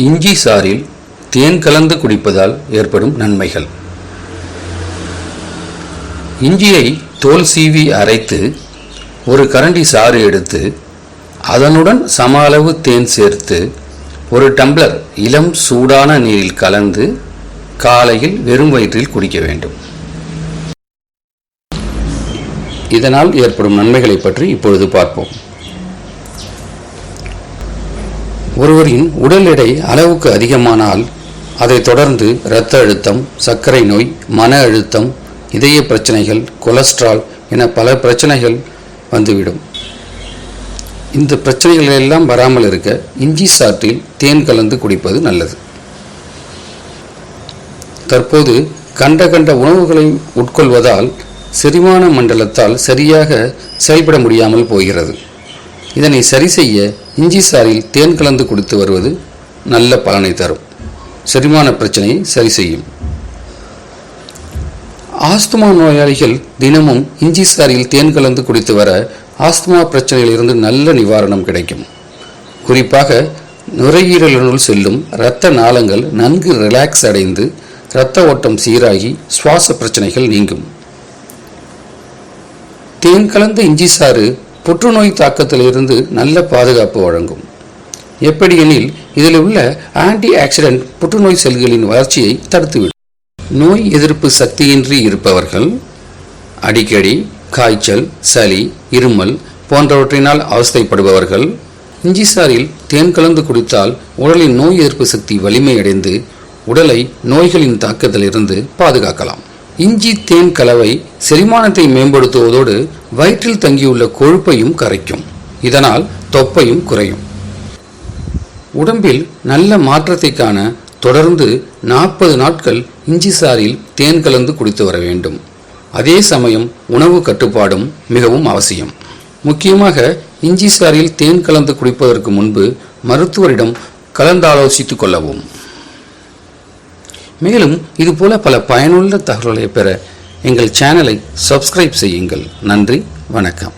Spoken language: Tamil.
இஞ்சி சாறில் தேன் கலந்து குடிப்பதால் ஏற்படும் நன்மைகள். இஞ்சியை தோல் சீவி அரைத்து ஒரு கரண்டி சாறு எடுத்து அதனுடன் சம அளவு தேன் சேர்த்து ஒரு டம்ளர் இளம் சூடான நீரில் கலந்து காலையில் வெறும் வயிற்றில் குடிக்க வேண்டும். இதனால் ஏற்படும் நன்மைகளை பற்றி இப்பொழுது பார்ப்போம். ஒருவரின் உடல் எடை அளவுக்கு அதிகமானால் அதைத் தொடர்ந்து இரத்த அழுத்தம் சர்க்கரை நோய் மன அழுத்தம் இதய பிரச்சனைகள் கொலஸ்ட்ரால் என பல பிரச்சனைகள் வந்துவிடும். இந்த பிரச்சனைகள் எல்லாம் வராமல் இருக்க இஞ்சி சாற்றில் தேன் கலந்து குடிப்பது நல்லது. தற்போது கண்ட கண்ட உணவுகளை உட்கொள்வதால் செரிமான மண்டலத்தால் சரியாக செயல்பட முடியாமல் போகிறது. இதனை சரி செய்ய இஞ்சி சாரில் தேன் கலந்து குடித்து வருவது நல்ல பலனை தரும். செரிமான பிரச்சனையை சரி செய்யும் ஆஸ்துமா நோயாளிகள் தினமும் இஞ்சி சாரில் தேன் கலந்து குடித்து வர ஆஸ்துமா பிரச்சனையிலிருந்து நல்ல நிவாரணம் கிடைக்கும். குறிப்பாக நுரையீரலினுள் செல்லும் இரத்த நாளங்கள் நன்கு ரிலாக்ஸ் அடைந்து இரத்த ஓட்டம் சீராகி சுவாச பிரச்சனைகள் நீங்கும். தேன் கலந்த இஞ்சி சாறு புற்றுநோய் தாக்கத்திலிருந்து நல்ல பாதுகாப்பு வழங்கும். எப்படியெனில் இதில் உள்ள ஆன்டி ஆக்சிடென்ட் புற்றுநோய் செல்களின் வளர்ச்சியை தடுத்துவிடும். நோய் எதிர்ப்பு சக்தியின்றி இருப்பவர்கள் அடிக்கடி காய்ச்சல் சளி இருமல் போன்றவற்றினால் அவஸ்தைப்படுபவர்கள் இஞ்சி சாறில் தேன் கலந்து குடித்தால் உடலின் நோய் எதிர்ப்பு சக்தி வலிமையடைந்து உடலை நோய்களின் தாக்கத்திலிருந்து பாதுகாக்கலாம். இஞ்சி தேன் கலவை செரிமானத்தை மேம்படுத்துவதோடு வயிற்றில் தங்கியுள்ள கொழுப்பையும் கரைக்கும். இதனால் தொப்பையும் குறையும். உடம்பில் நல்ல மாற்றத்தை காண தொடர்ந்து நாற்பது நாட்கள் இஞ்சி சாரில் தேன் கலந்து குடித்து வர வேண்டும். அதே சமயம் உணவு கட்டுப்பாடும் மிகவும் அவசியம். முக்கியமாக இஞ்சி சாரில் தேன் கலந்து குடிப்பதற்கு முன்பு மருத்துவரிடம் கலந்தாலோசித்துக் கொள்ளவும். மேலும் இதுபோல பல பயனுள்ள தகவல்களை பெற எங்கள் சேனலை சப்ஸ்கிரைப் செய்யுங்கள். நன்றி வணக்கம்.